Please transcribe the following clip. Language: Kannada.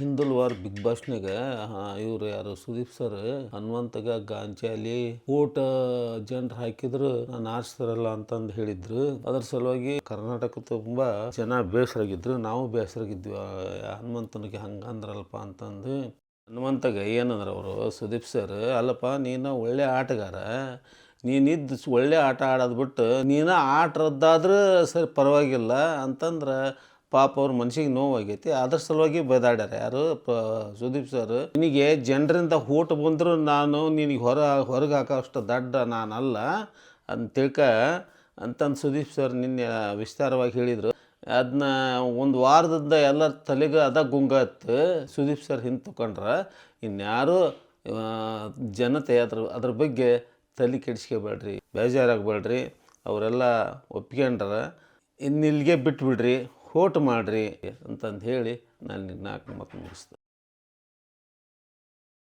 ಹಿಂದಲ್ ವಾರ ಬಿಗ್ ಬಾಸ್ನಾಗ ಇವ್ರು ಯಾರು ಸುದೀಪ್ ಸರ್ ಹನುಮಂತಗ ಗಾಂಚಾಲಿ ಊಟ ಜನರು ಹಾಕಿದ್ರು, ನಾನು ಆರಿಸ್ತಾರಲ್ಲ ಅಂತಂದು ಹೇಳಿದ್ರು. ಅದ್ರ ಸಲುವಾಗಿ ಕರ್ನಾಟಕ ತುಂಬಾ ಜನ ಬೇಸರಾಗಿದ್ರು. ನಾವು ಬೇಸರಾಗಿದ್ವಿ. ಹನುಮಂತನಿಗೆ ಹಂಗಂದ್ರಲ್ಪ ಅಂತಂದು. ಹನುಮಂತಗ ಏನಂದ್ರೆ ಅವರು, ಸುದೀಪ್ ಸರ್, ಅಲ್ಲಪ್ಪ, ನೀನು ಒಳ್ಳೆ ಆಟಗಾರ. ನೀನಿದ್ದು ಒಳ್ಳೆ ಆಟ ಆಡೋದು ಬಿಟ್ಟು ನೀನು ಆಟ ರದ್ದಾದ್ರೆ ಸರಿ ಪರವಾಗಿಲ್ಲ ಅಂತಂದ್ರೆ ಪಾಪ ಅವ್ರ ಮನ್ಸಿಗೆ ನೋವಾಗೈತಿ. ಅದ್ರ ಸಲುವಾಗಿ ಬೈದಾಡ್ಯಾರ ಯಾರು? ಸುದೀಪ್ ಸರ್. ನಿನಗೆ ಜನರಿಂದ ಊಟ ಬಂದರೂ ನಾನು ನಿನಗೆ ಹೊರ, ಹೊರಗೆ ಹಾಕೋಷ್ಟು ದಡ್ಡ ನಾನಲ್ಲ ಅಂತ ತಿಳ್ಕ ಅಂತಂದು ಸುದೀಪ್ ಸರ್ ನಿನ್ನೆ ವಿಸ್ತಾರವಾಗಿ ಹೇಳಿದರು. ಅದನ್ನ ಒಂದು ವಾರದಿಂದ ಎಲ್ಲ ತಲೆಗೆ ಅದ ಗುಂಗತ್ತು ಸುದೀಪ್ ಸರ್ ಹಿಂದೆ ಇನ್ಯಾರು ಜನತೆ ಅದ್ರ ಅದ್ರ ಬಗ್ಗೆ ತಲೆ ಕೆಡಿಸ್ಕೋಬೇಡ್ರಿ, ಬೇಜಾರಾಗಬೇಡ್ರಿ. ಅವರೆಲ್ಲ ಒಪ್ಕೊಂಡ್ರ ಇನ್ನಿಲ್ಲಿಗೆ ಬಿಟ್ಬಿಡ್ರಿ. ಹೋಟ್ ಮಾಡಿರಿ ಅಂತಂದು ಹೇಳಿ ನಾನು ನಾಲ್ಕು ಮಾತು ಮುಗಿಸ್ದೆ.